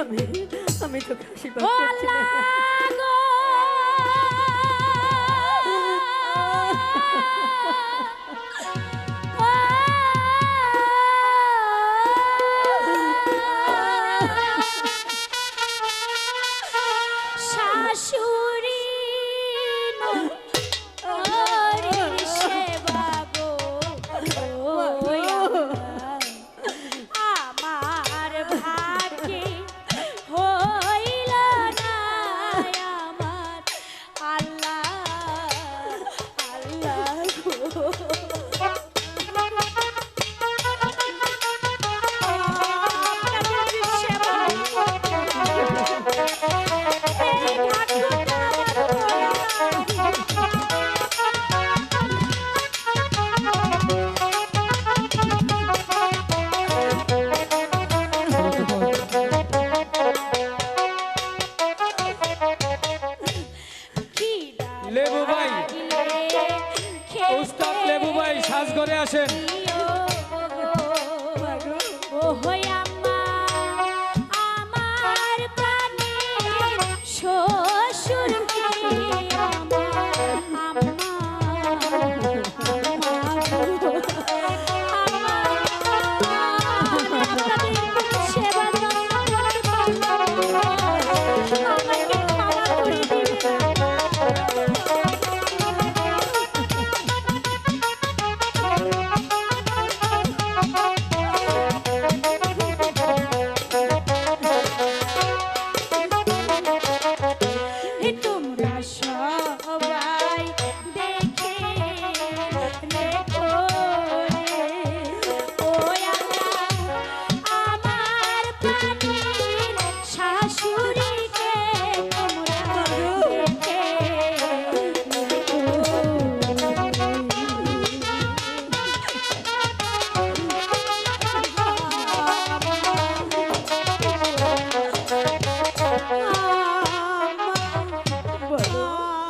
আমি আমি তোকে আশীর্বাদ ও করছি না। উস্তাদ লেবু ভাই সাজ করে আসেন। Oh.